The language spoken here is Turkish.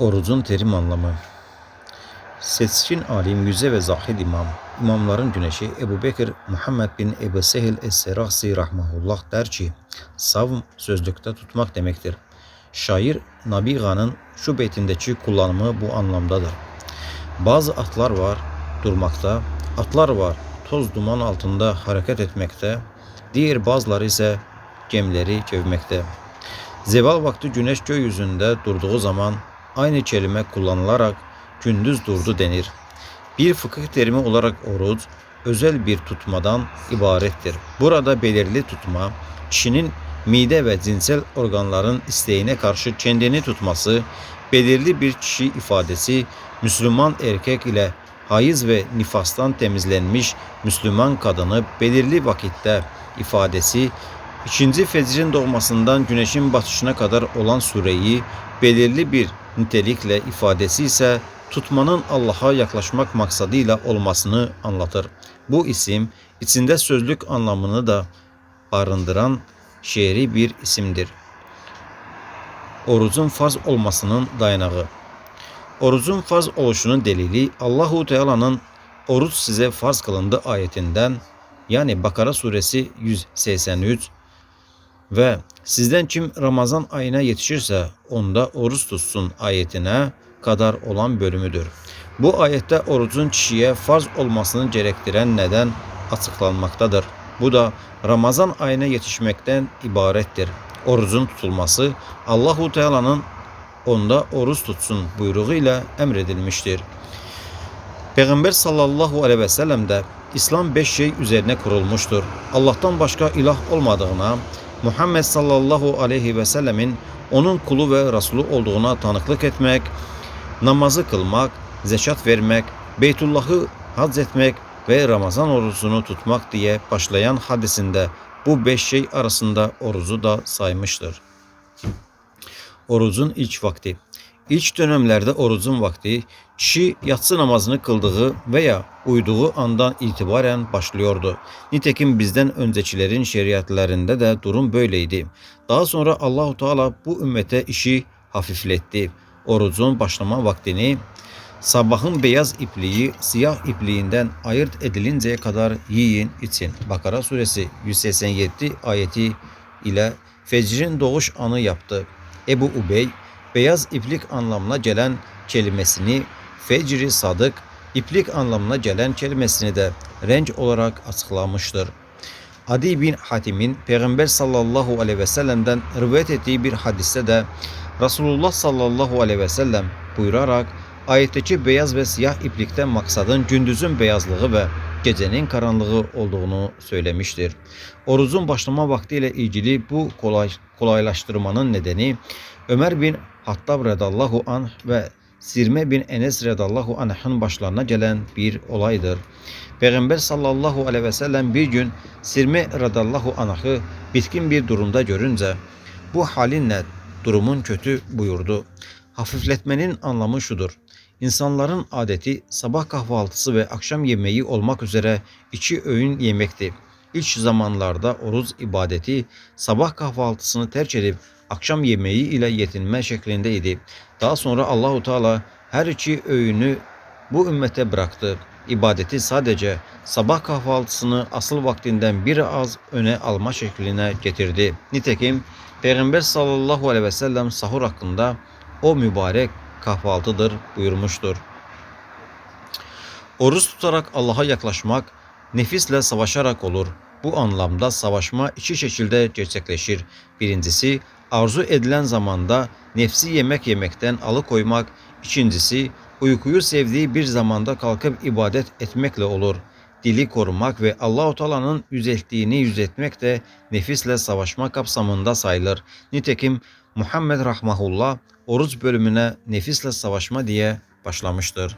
Orucun terim anlamı. Seçkin alim, yüze ve zahid imam, imamların güneşi Ebu Bekir Muhammed bin Ebu Sehil Es-Serahsi Rahmahullah der ki, savm sözlükte tutmak demektir. Şair Nabiga'nın şu beytindeki kullanımı bu anlamdadır. Bazı atlar var durmakta, atlar var toz duman altında hareket etmekte, diğer bazıları ise gemileri çevirmekte. Zeval vakti güneş gökyüzünde durduğu zaman aynı kelime kullanılarak gündüz durdu denir. Bir fıkıh terimi olarak oruç özel bir tutmadan ibarettir. Burada belirli tutma kişinin mide ve cinsel organların isteğine karşı kendini tutması, belirli bir kişi ifadesi Müslüman erkek ile hayız ve nifastan temizlenmiş Müslüman kadını belirli vakitte ifadesi İkinci fecrin doğmasından güneşin batışına kadar olan süreyi belirli bir nitelikle ifadesi ise tutmanın Allah'a yaklaşmak maksadıyla olmasını anlatır. Bu isim içinde sözlük anlamını da barındıran şiiri bir isimdir. Orucun farz olmasının dayanağı. Orucun farz oluşunun delili Allahu Teala'nın oruç size farz kılındı ayetinden yani Bakara suresi 183 ve sizden kim Ramazan ayına yetişirse onda oruç tutsun ayetine kadar olan bölümüdür. Bu ayette orucun kişiye farz olmasını gerektiren neden açıklanmaktadır. Bu da Ramazan ayına yetişmekten ibarettir. Orucun tutulması Allahu Teala'nın onda oruç tutsun buyruğuyla emredilmiştir. Peygamber sallallahu aleyhi ve sellem de İslam beş şey üzerine kurulmuştur. Allah'tan başka ilah olmadığına, Muhammed sallallahu aleyhi ve sellemin onun kulu ve Resulü olduğuna tanıklık etmek, namazı kılmak, zekat vermek, Beytullah'ı hac etmek ve Ramazan orucunu tutmak diye başlayan hadisinde bu beş şey arasında orucu da saymıştır. Orucun ilk vakti. İlk dönemlerde orucun vakti kişi yatsı namazını kıldığı veya uyduğu andan itibaren başlıyordu. Nitekim bizden öncekilerin şeriatlarında da durum böyleydi. Daha sonra Allahu Teala bu ümmete işi hafifletti. Orucun başlama vaktini sabahın beyaz ipliği siyah ipliğinden ayırt edilinceye kadar yiyin için. Bakara suresi 187 ayeti ile fecrin doğuş anı yaptı. Ebu Ubey beyaz iplik anlamına gelen kelimesini fecri sadık, iplik anlamına gelen kelimesini de renk olarak açıklamıştır. Adi bin Hatim'in Peygamber sallallahu aleyhi ve sellem'den rivayet ettiği bir hadiste de Resulullah sallallahu aleyhi ve sellem buyurarak ayetteki beyaz ve siyah iplikten maksadın gündüzün beyazlığı ve gecenin karanlığı olduğunu söylemiştir. Orucun başlama vaktiyle ilgili bu kolay, kolaylaştırmanın nedeni Ömer bin Hattab radallahu anh ve Sirme bin Enes radallahu anh'ın başlarına gelen bir olaydır. Peygamber sallallahu aleyhi ve sellem bir gün Sirme radallahu anh'ı bitkin bir durumda görünce bu halinle durumun kötü buyurdu. Hafifletmenin anlamı şudur. İnsanların adeti sabah kahvaltısı ve akşam yemeği olmak üzere iki öğün yemekti. İlk zamanlarda oruç ibadeti sabah kahvaltısını tercih edip akşam yemeği ile yetinme şeklindeydi. Daha sonra Allahu Teala her iki öğünü bu ümmete bıraktı. İbadeti sadece sabah kahvaltısını asıl vaktinden bir az öne alma şekline getirdi. Nitekim Peygamber sallallahu aleyhi ve sellem sahur hakkında o mübarek kahvaltıdır buyurmuştur. Oruç tutarak Allah'a yaklaşmak nefisle savaşarak olur. Bu anlamda savaşma iki şekilde gerçekleşir. Birincisi arzu edilen zamanda nefsi yemek yemekten alıkoymak, ikincisi uykuyu sevdiği bir zamanda kalkıp ibadet etmekle olur. Dili korumak ve Allahu Teala'nın yücelttiğini yüceltmek de nefisle savaşma kapsamında sayılır. Nitekim Muhammed Rahmahullah oruç bölümüne nefisle savaşma diye başlamıştır.